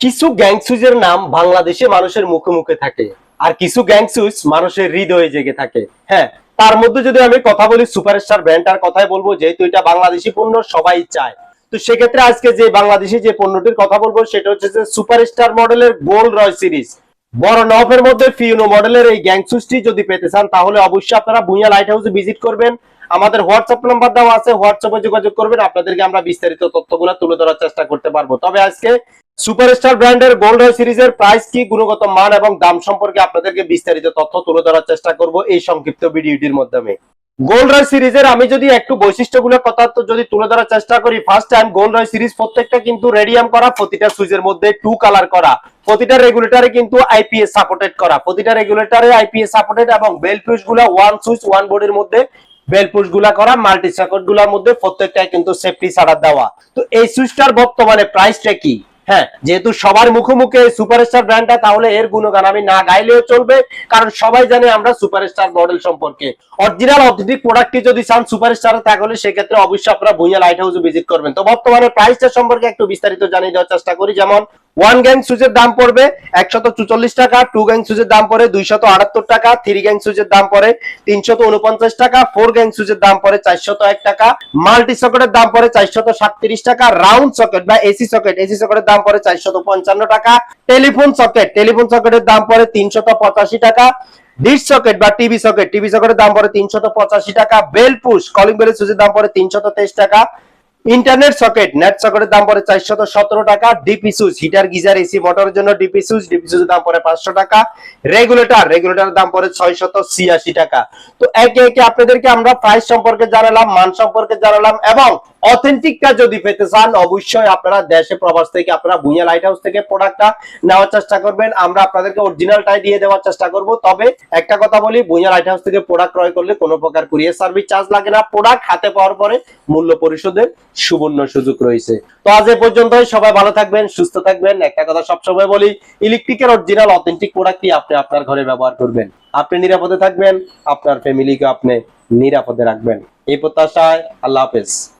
কিছু গ্যাং সুইচের নাম বাংলাদেশে মানুষের মুখে মুখে থাকে, আর কিছু গ্যাং সুইচ মানুষের হৃদয়ে জেগে থাকে। হ্যাঁ তার মধ্যে যদি আমি কথা বলি সুপারস্টার ব্র্যান্ডটার কথাই বলব, যেহেতু এটা বাংলাদেশি পণ্য, সবাই চায়। তো সেক্ষেত্রে আজকে যে বাংলাদেশি যে পণ্যটির কথা বলব, সেটা হচ্ছে যে সুপারস্টার মডেলের গোল্ড রয় সিরিজ। বড় নফের মধ্যে ফিউনো মডেলের এই গ্যাং সুইচটি যদি পেতে চান, তাহলে অবশ্যই আপনারা ভুঁইয়া লাইট হাউসে ভিজিট করবেন। আমাদের হোয়াটসঅ্যাপ নাম্বার দেওয়া আছে হোয়াটসঅ্যাপে যোগাযোগ করবেন। আপনাদেরকে আমরা বিস্তারিত তথ্যগুলো তুলে ধরার চেষ্টা করতে পারব। তবে আজকে সুপারস্টার ব্র্যান্ডের গোল্ড সিরিজের প্রাইস কি, গুণগত মান এবং দাম সম্পর্কে আপনাদেরকে বিস্তারিত তথ্য তুলে ধরার চেষ্টা করব এই সংক্ষিপ্ত ভিডিওটির মাধ্যমে। গোল্ড সিরিজের আমি যদি একটু বৈশিষ্ট্যগুলোর কথা যদি তুলে ধরার চেষ্টা করি first time gold Roy series প্রত্যেকটা কিন্তু রেডিয়াম করা, প্রতিটা সুইচের মধ্যে টু কালার করা, প্রতিটা রেগুলেটরে কিন্তু আইপিএস সাপোর্টেড করা, প্রতিটা রেগুলেটরে আইপিএস সাপোর্টেড এবং বেল পুশগুলা ওয়ান সুইচ ওয়ান বোর্ডের মধ্যে বেল পুশগুলা করা মাল্টি সার্কিটগুলার মধ্যে প্রত্যেকটাই কিন্তু সেফটি ছাড়া দেওয়া। তো এই সুইচটার বর্তমানে প্রাইসটা কি? হ্যাঁ যেহেতু সবার মুখোমুখি মুখে সুপারস্টার ব্র্যান্ডটা তাহলে এর গুণগান আমি না গাইলেও চলবে, কারণ সবাই জানে আমরা সুপারস্টার মডেল সম্পর্কে। অরিজিনাল অথেন্টিক প্রোডাক্টটি যদি চান সুপারস্টারে তাহলে সেক্ষেত্রে অবশ্যই আপনারা ভুঁইয়া লাইট হাউসে ভিজিট করবেন। তো বর্তমানে প্রাইসটা সম্পর্কে একটু বিস্তারিত জানিয়ে দেওয়ার চেষ্টা করি, যেমন ওয়ান গ্যাং সুইচের দাম পড়বে একশত চুচল্লিশ টাকা টু গ্যাং সুইচের দাম পড়ে দুইশত আটাত্তর টাকা থ্রি গ্যাং সুইচের দাম পড়ে তিনশত উনপঞ্চাশ টাকা ফোর গ্যাং সুইচের দাম পড়ে চারশত এক টাকা মাল্টি সকেটের দাম পড়ে চারশত সাতত্রিশ টাকা রাউন্ড সকেট বা এসি সকেট এসি সকেটের দাম পড়ে চারশত পঞ্চান্ন টাকা টেলিফোন সকেট টেলিফোন সকেটের দাম পড়ে তিনশত পঁচাশি টাকা ডিশ সকেট বা টিভি সকেট টিভি সকেটের দাম পড়ে তিনশত পঁচাশি টাকা বেল পুশ কলিং বেলের সুইচের দাম পড়ে তিনশত তেইশ টাকা ইন্টারনেট সকেট, নেট সকেটের দাম পড়ে চারশত সতেরো টাকা, DP switch, heater, geyser, AC, মোটরের জন্য ডিপি সুইচ, ডিপি সুইচের দাম পড়ে পাঁচশো টাকা, রেগুলেটর, রেগুলেটরের দাম পড়ে ছয়শত ছিয়াশি টাকা। তো একে একে আপনাদেরকে আমরা প্রাইস সম্পর্কে জানালাম, মান সম্পর্কে জানালাম এবং অথেন্টিকটা যদি পেতে চান, অবশ্যই আপনারা দেশে প্রবাস থেকে, আপনারা ভুঁইয়া লাইট হাউস থেকে প্রোডাক্টটা নেওয়ার চেষ্টা করবেন। আমরা আপনাদেরকে অরিজিনালটাই দিয়ে দেওয়ার চেষ্টা করব। তবে একটা কথা বলি, ভুঁইয়া লাইট হাউস থেকে প্রোডাক্ট ক্রয় করলে কোনো প্রকার কুরিয়ার সার্ভিস চার্জ লাগে না। প্রোডাক্ট হাতে পাওয়ার পরে মূল্য পরিশোধের সুবর্ণ সুযোগ রয়েছে। তো আজ এ পর্যন্তই, সবাই ভালো থাকবেন, সুস্থ থাকবেন। একটা কথা সবসময় বলি ইলেকট্রিকের অরিজিনাল অথেন্টিক প্রোডাক্টই আপনি আপনার ঘরে ব্যবহার করবেন। আপনি নিরাপদে থাকবেন, আপনার ফ্যামিলিকে আপনি নিরাপদে রাখবেন। এই প্রত্যাশায় আল্লাহ হাফেজ।